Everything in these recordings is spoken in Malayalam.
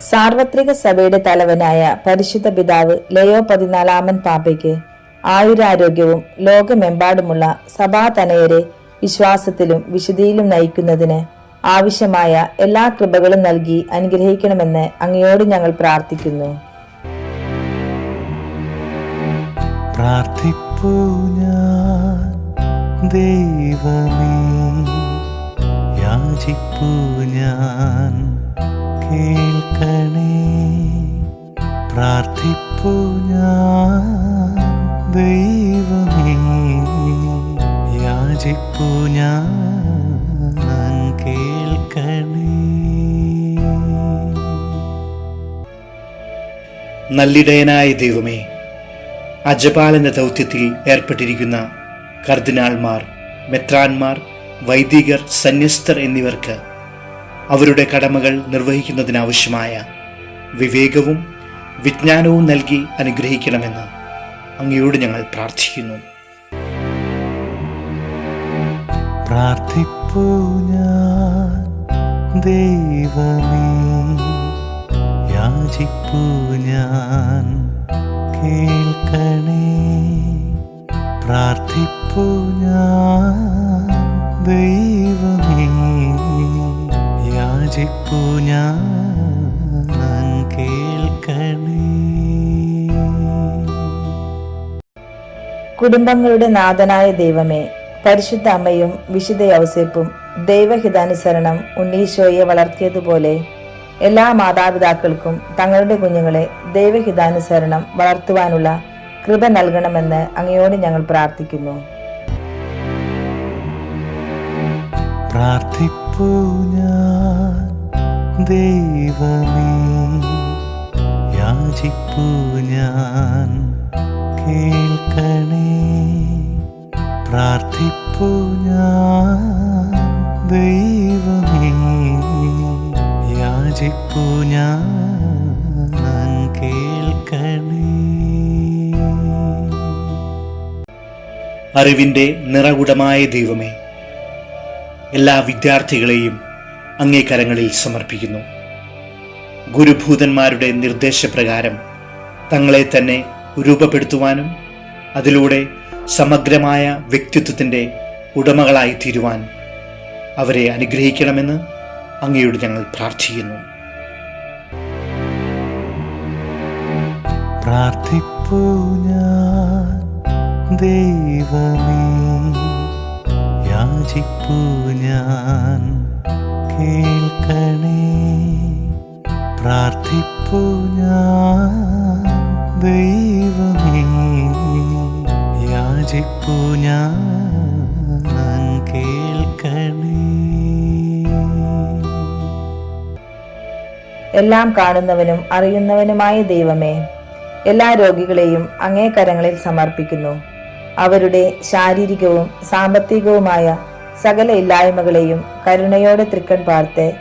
സാർവത്രിക സഭയുടെ തലവനായ പരിശുദ്ധ പിതാവ് ലയോ പതിനാലാമൻ പാപ്പയ്ക്ക് ആയുരാരോഗ്യവും ലോകമെമ്പാടുമുള്ള സഭാതനയരെ വിശ്വാസത്തിലും വിശുദ്ധിയിലും നയിക്കുന്നതിന് ആവശ്യമായ എല്ലാ കൃപകളും നൽകി അനുഗ്രഹിക്കണമെന്ന് അങ്ങയോട് ഞങ്ങൾ പ്രാർത്ഥിക്കുന്നു. ദൈവമേ ഞാൻ. കേൾക്കണേ. പ്രാർത്ഥിപ്പു ഞാൻ ദൈവമേ. യാചിപ്പു ഞാൻ നല്ലിടയനായ ദൈവമേ അജപാലന ദൗത്യത്തിൽ ഏർപ്പെട്ടിരിക്കുന്ന കർദിനാൾമാർ മെത്രാന്മാർ വൈദികർ സന്യസ്തർ എന്നിവർക്ക് അവരുടെ കടമകൾ നിർവഹിക്കുന്നതിനാവശ്യമായ വിവേകവും വിജ്ഞാനവും നൽകി അനുഗ്രഹിക്കണമെന്ന് അങ്ങയോട് ഞങ്ങൾ പ്രാർത്ഥിക്കുന്നു. പ്രാർത്ഥിപ്പൂ കേൾക്കണേ. പ്രാർത്ഥിപ്പൂ ഞാൻ ദൈവമേ യാചിപ്പൂ ഞാൻ കേൾക്കണേ. കുടുംബങ്ങളുടെ നാഥനായ ദൈവമേ പരിശുദ്ധ അമ്മയും വിശുദ്ധ യൗസേപ്പും ദൈവഹിതാനുസരണം ഉണ്ണീശോയെ വളർത്തിയതുപോലെ എല്ലാ മാതാപിതാക്കൾക്കും തങ്ങളുടെ കുഞ്ഞുങ്ങളെ ദൈവഹിതാനുസരണം വളർത്തുവാനുള്ള കൃപ നൽകണമെന്ന് അങ്ങയോട് ഞങ്ങൾ പ്രാർത്ഥിക്കുന്നു. പ്രാർത്ഥിപ്പൂ ഞാൻ. ദൈവമേ യാചിപ്പൂ ഞാൻ കേൾക്കണേ. പ്രാർത്ഥിപ്പൂ ഞാൻ ദൈവമേ യാചിപ്പൂ ഞാൻ അറിവിന്റെ നിറകുടമായ ദൈവമേ എല്ലാ വിദ്യാർത്ഥികളെയും അങ്ങേ കരങ്ങളിൽ സമർപ്പിക്കുന്നു. ഗുരുഭൂതന്മാരുടെ നിർദ്ദേശപ്രകാരം തങ്ങളെ തന്നെ രൂപപ്പെടുത്തുവാനും അതിലൂടെ സമഗ്രമായ വ്യക്തിത്വത്തിന്റെ ഉടമകളായി തീരുവാൻ അവരെ അനുഗ്രഹിക്കണമെന്ന് അങ്ങയോട് ഞങ്ങൾ പ്രാർത്ഥിക്കുന്നു. പ്രാർത്ഥിപ്പൂ ഞാൻ ദൈവമേ. യാചിപ്പൂ ഞാൻ. കേൾക്കണേ. പ്രാർത്ഥിപ്പൂ ഞാൻ. ദൈവമേ യാചിപ്പൂ ഞാൻ. എല്ലാം കാണുന്നവനും അറിയുന്നവനുമായ ദൈവമേ എല്ലാ രോഗികളെയും അങ്ങേ കരങ്ങളിൽ സമർപ്പിക്കുന്നു. അവരുടെ ശാരീരികവും സാമ്പത്തികവുമായ സകല ഇല്ലായ്മകളെയും കരുണയോടെ തൃക്കൺ പാർത്ത്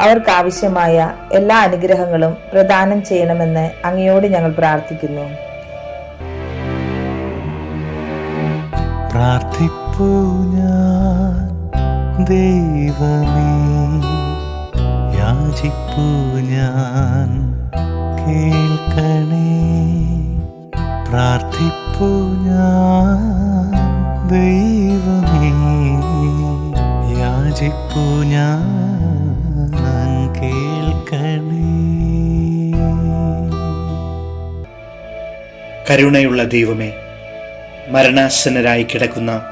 അവർക്കാവശ്യമായ എല്ലാ അനുഗ്രഹങ്ങളും പ്രദാനം ചെയ്യണമെന്ന് അങ്ങയോട് ഞങ്ങൾ പ്രാർത്ഥിക്കുന്നു. കേൾക്കണേ. പ്രാർത്ഥിപ്പൂ ഞാൻ കരുണയുള്ള ദൈവമേ മരണാസന്നരായി കിടക്കുന്ന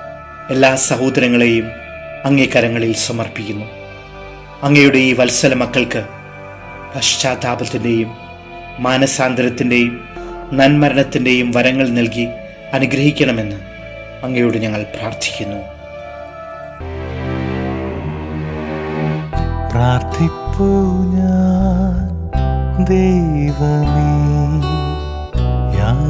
എല്ലാ സഹോദരങ്ങളെയും അങ്ങേ കരങ്ങളിൽ സമർപ്പിക്കുന്നു. അങ്ങയുടെ ഈ വത്സല മക്കൾക്ക് പശ്ചാത്താപത്തിന്റെയും മാനസാന്തരത്തിന്റെയും നന്മരണത്തിന്റെയും വരങ്ങൾ നൽകി അനുഗ്രഹിക്കണമെന്ന് അങ്ങയോട് ഞങ്ങൾ പ്രാർത്ഥിക്കുന്നു. പ്രാർത്ഥിപ്പൂ ഞാൻ ദൈവമേ.